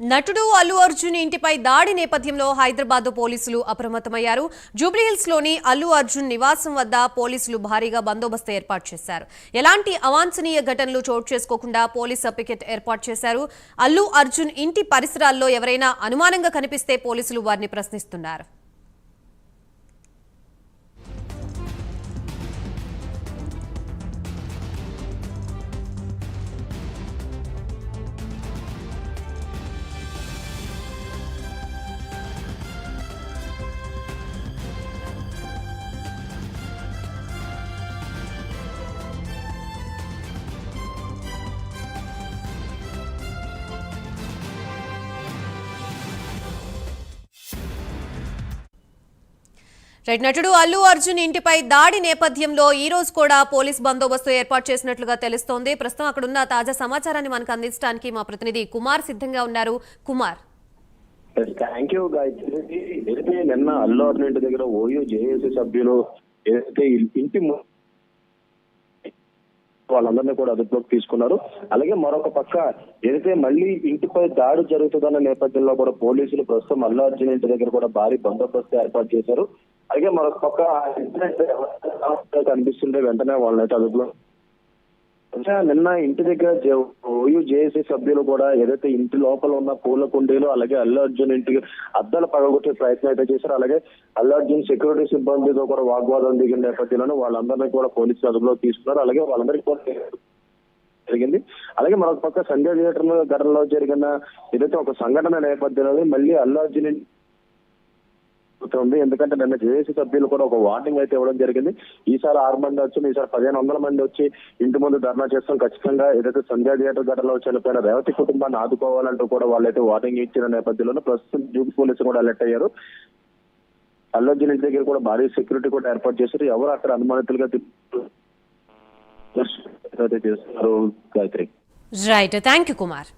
నటుడు అల్లు అర్జున్ ఇంటిపై దాడి నేపథ్యంలో హైదరాబాద్ పోలీసులు అప్రమత్తమయ్యారు. జూబ్లీహిల్స్లోని అల్లు అర్జున్ నివాసం వద్ద పోలీసులు భారీగా బందోబస్తు ఏర్పాటు చేశారు. ఎలాంటి అవాంఛనీయ ఘటనలు చోటు చేసుకోకుండా పోలీసు పికెట్ ఏర్పాటు చేశారు. అల్లు అర్జున్ ఇంటి పరిసరాల్లో ఎవరైనా అనుమానంగా కనిపిస్తే పోలీసులు వారిని ప్రశ్నిస్తున్నారు. రైట్ నటుడు అల్లు అర్జున్ ఇంటిపై దాడి నేపథ్యంలో ఈ రోజు కూడా పోలీస్ బందోబస్తు ఏర్పాటు చేసినట్లుగా తెలుస్తోంది. ప్రస్తుతం అక్కడున్న తాజా సమాచారాన్ని మనకు అందించడానికి మా ప్రతినిధి కుమార్ సిద్ధంగా ఉన్నారు. కుమార్. థ్యాంక్ యూ గాయత్రి ఏదైతే నిన్న అల్లు అర్జున్ ఇంటి దగ్గర ఓయూ జేఏసీ సభ్యులు ఏదైతే ఇంటి వాళ్ళందరినీ కూడా అదుపులోకి తీసుకున్నారు. అలాగే మరొక పక్క ఏదైతే మళ్ళీ ఇంటిపై దాడి జరుగుతుందన్న నేపథ్యంలో కూడా పోలీసులు ప్రస్తుతం అల్లు అర్జున్ ఇంటి దగ్గర కూడా భారీ బందోబస్తు ఏర్పాటు చేశారు. అలాగే మరొక పక్క ఆ కనిపిస్తుంటే వెంటనే వాళ్ళని అదుపులో నిన్న ఇంటి దగ్గర ఓయూ జేఏసీ సభ్యులు కూడా ఏదైతే ఇంటి లోపల ఉన్న పూల కుండీలు అలాగే అల్లు అర్జున్ ఇంటికి అద్దాలు పగగొట్టే ప్రయత్నం అయితే చేశారు. అలాగే అల్లు అర్జున్ సెక్యూరిటీ సిబ్బందితో కూడా వాగ్వాదం దిగిన నేపథ్యంలో వాళ్ళందరినీ కూడా పోలీసులు అదుపులో తీసుకున్నారు. అలాగే వాళ్ళందరికీ కూడా జరిగింది. అలాగే మరొక పక్క సంజయ్ థియేటర్ ఘటనలో జరిగిన ఏదైతే ఒక సంఘటన నేపథ్యంలో మళ్ళీ అల్లు అర్జున్ ఇంటి ఉంది ఎందుకంటే నిన్న జేఏసీ సభ్యులు కూడా ఒక వార్నింగ్ అయితే ఇవ్వడం జరిగింది ఈసారి ఆరు మంది వచ్చి ఈసారి పదిహేను వందల మంది వచ్చి ఇంటి ముందు ధర్నా చేస్తాం ఖచ్చితంగా ఏదైతే సంధ్యా థియేటర్ ఘటనలో చనిపోయిన రేవతి కుటుంబాన్ని ఆదుకోవాలంటూ కూడా వాళ్ళైతే వార్నింగ్ ఇచ్చిన నేపథ్యంలో ప్రస్తుతం జూబ్ పోలీసులు కూడా అలర్ట్ అయ్యారు అల్లర్జున్ ఇంటి దగ్గర కూడా భారీ సెక్యూరిటీ కూడా ఏర్పాటు చేశారు ఎవరు అక్కడ అనుమానితులుగా చేస్తున్నారు Gayatri right thank you Kumar